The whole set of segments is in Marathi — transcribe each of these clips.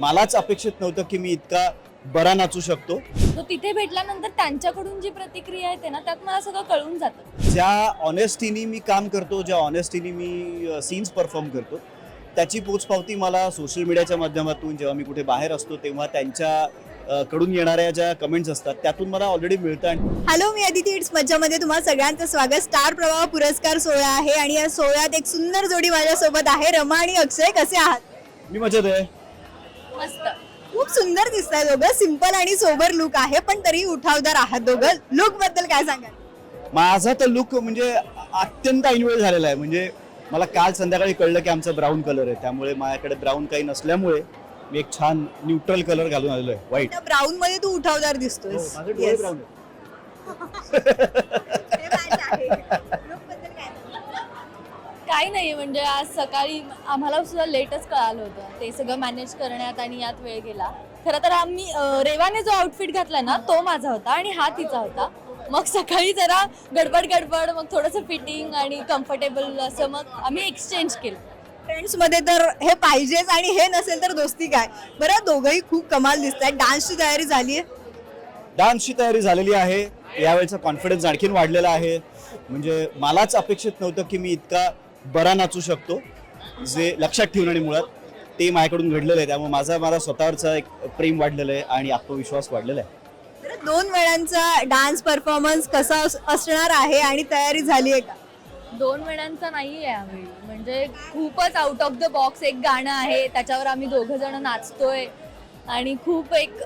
मलाच अपेक्षित नव्हतं की मी इतका बरा नाचू शकतो. तो तिथे भेटल्यानंतर त्यांच्याकडून जी प्रतिक्रिया येते ना त्यात मला सगळं कळून जातं. ज्या ऑनेस्टीनी मी काम करतो ज्या ऑनेस्टीनी मी सीन्स परफॉर्म करतो त्याची पोचपावती मला सोशल मीडियाच्या माध्यमातून जेव्हा मी कुठे बाहेर असतो तेव्हा त्यांच्या कडून येणाऱ्या ज्या कमेंट्स असतात त्यातून मला ऑलरेडी मिळतं आणि हॅलो मी अदिती इट्स मज्जामध्ये तुम्हाला सगळ्यांचं स्वागत. स्टार प्रवाह पुरस्कार सोहळा आहे आणि या सोहळ्यात एक सुंदर जोडी माझ्यासोबत आहे. रमा आणि अक्षय कसे आहात? मी मजेत आहे. मस्त. खूप सुंदर दिसत आहे दोघं. सिंपल आणि सोबर लुक आहे पण तरी उठावदार आहात दोघं. लुकबद्दल काय सांगाल? माझा तर लुक म्हणजे अत्यंत ऐनवेळ झालेला आहे. म्हणजे मला काल संध्याकाळी कळलं की आमचा ब्राऊन कलर आहे. त्यामुळे माझ्याकडे ब्राऊन काही नसल्यामुळे मी एक छान न्यूट्रल कलर घालून आलेलो आहे. व्हाईट ब्राऊन मध्ये तू उठावदार दिसतोय काही नाही म्हणजे आज सकाळी आम्हाला सुद्धा लेटच कळालं होतं. ते सगळं मॅनेज करण्यात आणि यात वेळ गेला. खरं तर आम्ही अं, रेवाने जो आउटफिट घातला ना तो माझा होता आणि हा तिचा होता. मग सकाळी जरा गडबड गडबड मग थोडंसं फिटिंग आणि कम्फर्टेबल असं मग आम्ही एक्सचेंज केलं. फ्रेंड्समध्ये तर हे पाहिजेच आणि हे नसेल तर दोस्ती काय? बरं दोघंही खूप कमाल दिसत आहेत डान्सची तयारी झाली आहे? डान्सची तयारी झालेली आहे. यावेळेचा कॉन्फिडन्स आणखीन वाढलेला आहे. म्हणजे मलाच अपेक्षित नव्हतं की मी इतका बरा नाचू शकतो जे लक्षात ठेवून आणि मुळात ते माझ्याकडून घडलेलं आहे. त्यामुळे माझा मला स्वतःवरचा एक प्रेम वाढलेलं आहे आणि आत्मविश्वास वाढलेला आहे. दोन वेळांचा डान्स परफॉर्मन्स कसा अस- असणार आहे आणि तयारी झाली आहे का? दोन वेळांचा नाही आहे यावेळी म्हणजे खूपच आउट ऑफ द बॉक्स एक गाणं आहे त्याच्यावर आम्ही दोघं जण नाचतोय. आणि खूप एक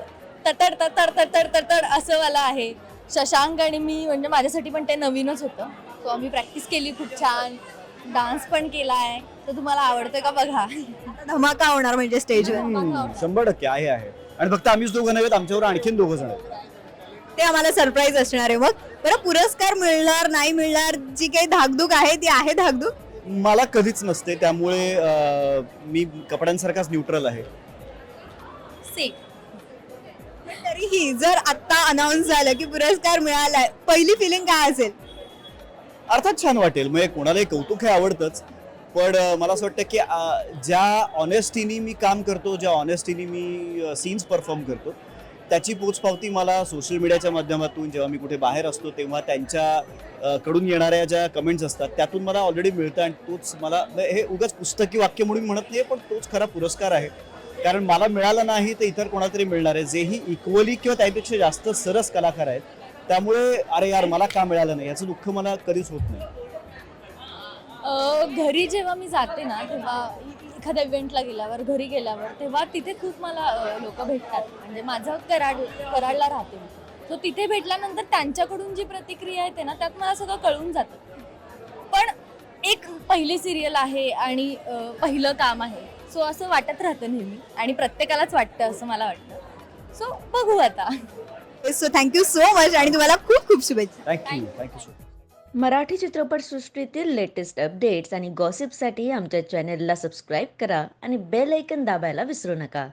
ततड ततड ततड ततड असं वाला आहे. शशांक आणि मी म्हणजे माझ्यासाठी पण ते नवीनच होतं. सो आम्ही प्रॅक्टिस केली खूप छान. डान्स पण केला आहे तर तुम्हाला आवडतोय का बघा? आता धमाका होणार म्हणजे स्टेजवर. शंभर टक्के आहे आहे. आणि फक्त आम्हीच दोघं नव्हेत आमच्यावर आणखीन दोघं जण. आहेत ते आम्हाला सरप्राईज असणार आहे मग. बरं पुरस्कार मिळणार नाही मिळणार जी काही धाकधूक आहे ती आहे धाकधूक? मला कधीच नसते त्यामुळे अं, मी कपड्यांसारखाच न्यूट्रल आहे. से पण तरीही जर आता अनाऊन्स झालं की पुरस्कार मिळालाय पहिली फिलिंग काय असेल? अर्थात छान वाटेल. म्हणजे कोणालाही कौतुक हे आवडतंच. पण मला असं वाटतं की ज्या ऑनेस्टीनी मी काम करतो ज्या ऑनेस्टीनी मी सीन्स परफॉर्म करतो त्याची पोचपावती मला सोशल मीडियाच्या माध्यमातून जेव्हा मी कुठे बाहेर असतो तेव्हा त्यांच्या कडून येणाऱ्या ज्या कमेंट्स असतात त्यातून मला ऑलरेडी मिळतं आणि तोच मला हे उगाच पुस्तकी वाक्य म्हणून म्हणत नाही पण तोच खरा पुरस्कार आहे. कारण मला मिळाला नाही तर इतर कोणातरी मिळणार आहे. जेही इक्वली किंवा त्यापेक्षा जास्त सरस कलाकार आहेत त्यामुळे अरे यार मला का मिळालं नाही? याचं दुःख मला कधीच होत नाही. घरी जेव्हा मी जाते ना तेव्हा एखाद्या इव्हेंटला गेल्यावर घरी गेल्यावर तेव्हा तिथे खूप मला लोक भेटतात. म्हणजे माझं कराड कराडला राहते मी. सो तिथे भेटल्यानंतर त्यांच्याकडून जी प्रतिक्रिया येते ना त्यात मला सगळं कळून जातं. पण एक पहिली सिरियल आहे आणि पहिलं काम आहे. सो असं वाटत राहतं नेहमी. आणि प्रत्येकालाच वाटतं असं मला वाटतं. सो बघू आता. सो थँक्यू सो मच आणि तुम्हाला खूप खूप शुभेच्छा. Thank you thank you so Marathi चित्रपटसृष्टीतील लेटेस्ट अपडेट्स आणि गॉसिपसाठी आमच्या चॅनेलला सबस्क्राईब करा आणि बेल ऐकन दाबायला विसरू नका.